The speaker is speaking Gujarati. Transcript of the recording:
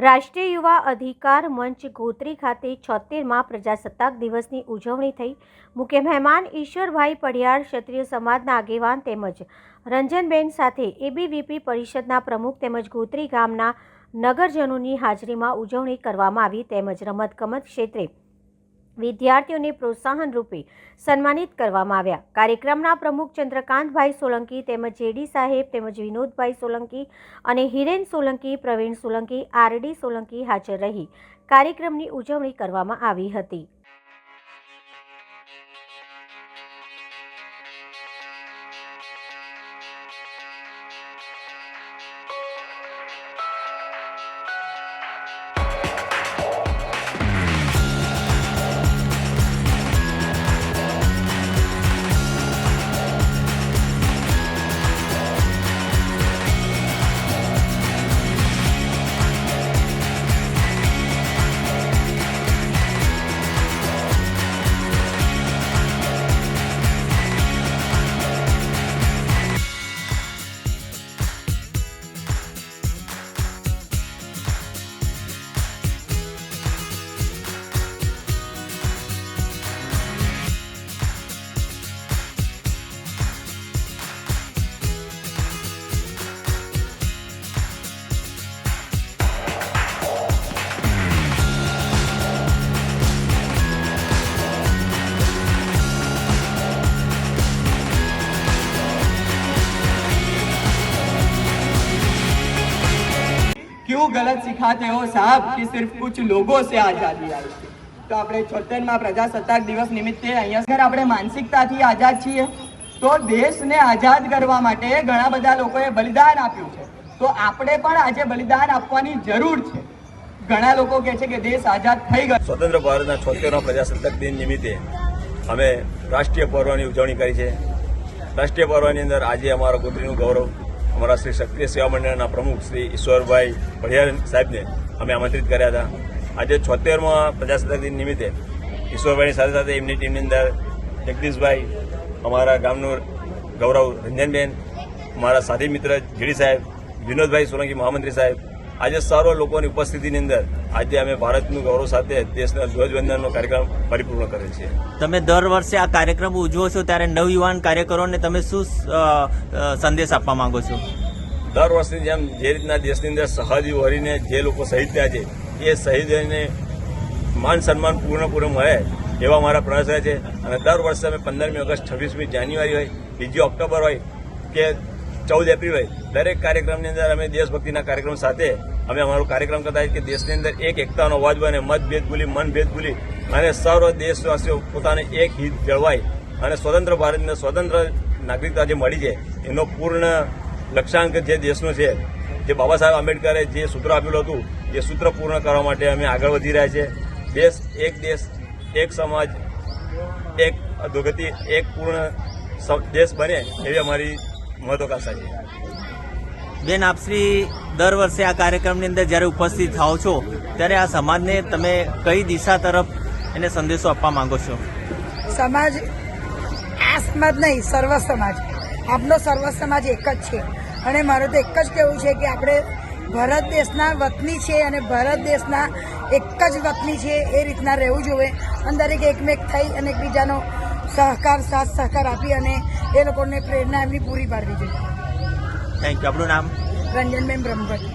રાષ્ટ્રીય યુવા અધિકાર મંચ ગોત્રી ખાતે છોતેરમાં પ્રજાસત્તાક દિવસની ઉજવણી થઈ. મુખ્ય મહેમાન ઈશ્વરભાઈ પડિયાર ક્ષત્રિય સમાજના આગેવાન તેમજ રંજનબેન સાથે એબીવીપી પરિષદના પ્રમુખ તેમજ ગોત્રી ગામના નગરજનોની હાજરીમાં ઉજવણી કરવામાં આવી તેમજ રમતગમત ક્ષેત્રે વિદ્યાર્થીઓને પ્રોત્સાહન રૂપે સન્માનિત કરવામાં આવ્યા. કાર્યક્રમના પ્રમુખ ચંદ્રકાંતભાઈ સોલંકી તેમજ જેડી સાહેબ તેમજ વિનોદભાઈ સોલંકી અને હિરેન સોલંકી, પ્રવીણ સોલંકી આરડી સોલંકી હાજર રહી. કાર્યક્રમની ઉજવણી કરવામાં આવી હતી. क्यों गलत सिखाते हो साहब कि सिर्फ कुछ लोगों से आजादी आई છે તો આપણે છોતેરમાં પ્રજાસત્તાક દિવસ નિમિત્તે અહીંયા સર આપણે માનસિકતાથી આઝાદ છીએ તો દેશને આઝાદ કરવા માટે ઘણા બધા લોકોએ બલિદાન આપ્યું છે તો આપણે પણ આજે બલિદાન આપવાની જરૂર છે ઘણા લોકો કહે છે કે દેશ આઝાદ થઈ ગયો સ્વતંત્ર ભારતના છોતેરમા પ્રજાસત્તાક દિન નિમિત્તે અમે રાષ્ટ્રીય પર્વની ઉજવણી કરી છે રાષ્ટ્રીય પર્વની અંદર આજે અમારા ગોત્રીનું ગૌરવ અમારા શ્રી ક્ષત્રિય સેવા મંડળના પ્રમુખ શ્રી ઈશ્વરભાઈ પઢિયાર સાહેબને અમે આમંત્રિત કર્યા હતા. આજે છોતેરમાં પ્રજાસત્તાક દિન નિમિત્તે ઈશ્વરભાઈની સાથે સાથે એમની ટીમની અંદર જગદીશભાઈ, અમારા ગામનું ગૌરવ રંજનબેન મારા સાથી મિત્ર જીડી સાહેબ, વિનોદભાઈ સોલંકી મહામંત્રી સાહેબ, આજે સર્વ લોકોની ઉપસ્થિતિની અંદર આજે અમે ભારતનું ગૌરવ સાથે દેશના ધ્વજવંદનનો કાર્યક્રમ પરિપૂર્ણ કરે છે. તમે દર વર્ષે આ કાર્યક્રમ ઉજવો છો ત્યારે નવયુવાન કાર્યકરોને તમે શું સંદેશ આપવા માંગો છો? દર વર્ષની જેમ જે રીતના દેશની અંદર સહદી વરીને જે લોકો શહીદ થયા છે એ શહીદને માન સન્માન પૂર્ણપૂર્ણ મળે એવા મારા પ્રયાસ રહે છે. અને દર વર્ષે અમે પંદરમી ઓગસ્ટ છવ્વીસમી જાન્યુઆરી હોય બીજી ઓક્ટોબર હોય કે ચૌદ એપ્રિલે દરેક કાર્યક્રમની અંદર અમે દેશભક્તિના કાર્યક્રમ સાથે અમે અમારો કાર્યક્રમ કરતા કે દેશની અંદર એક એકતાનો અવાજ બને મતભેદ ભૂલી મનભેદ ભૂલી અને સર્વ દેશવાસીઓ પોતાને એક હિત જળવાય અને સ્વતંત્ર ભારતને સ્વતંત્ર નાગરિકતા જે મળી છે, એનો પૂર્ણ લક્ષ્યાંક જે દેશનો છે, જે બાબા સાહેબ આંબેડકરે જે સૂત્ર આપેલું હતું, એ સૂત્ર પૂર્ણ કરવા માટે અમે આગળ વધી રહ્યા છે દેશ, એક દેશ, એક સમાજ, એક અધોગતિ, એક પૂર્ણ દેશ બને એવી અમારી મહત્વાકાંક્ષા છે બેન આપશ્રી દર વર્ષે આ કાર્યક્રમની અંદર જ્યારે ઉપસ્થિત થાઓ છો ત્યારે આ સમાજને તમે કઈ દિશા તરફ એને સંદેશો આપવા માંગો છો? સમાજ આ સમાજ નહીં સર્વ સમાજ. આપણો સર્વ સમાજ એક જ છે. અને મારું તો એક જ કહેવું છે કે આપણે ભારત દેશના વતની છે અને ભારત દેશના એક જ વતની છે એ રીતના રહેવું જોઈએ. અને દરેક એકમેક થઈ અને એકબીજાનો સહકાર સાથ સહકાર આપી અને એ લોકોને પ્રેરણા એમની પૂરી પાડવી જોઈએ. થેન્ક યુ આપણું નામ? રંજનબેન બ્રહ્મભટ્ટ.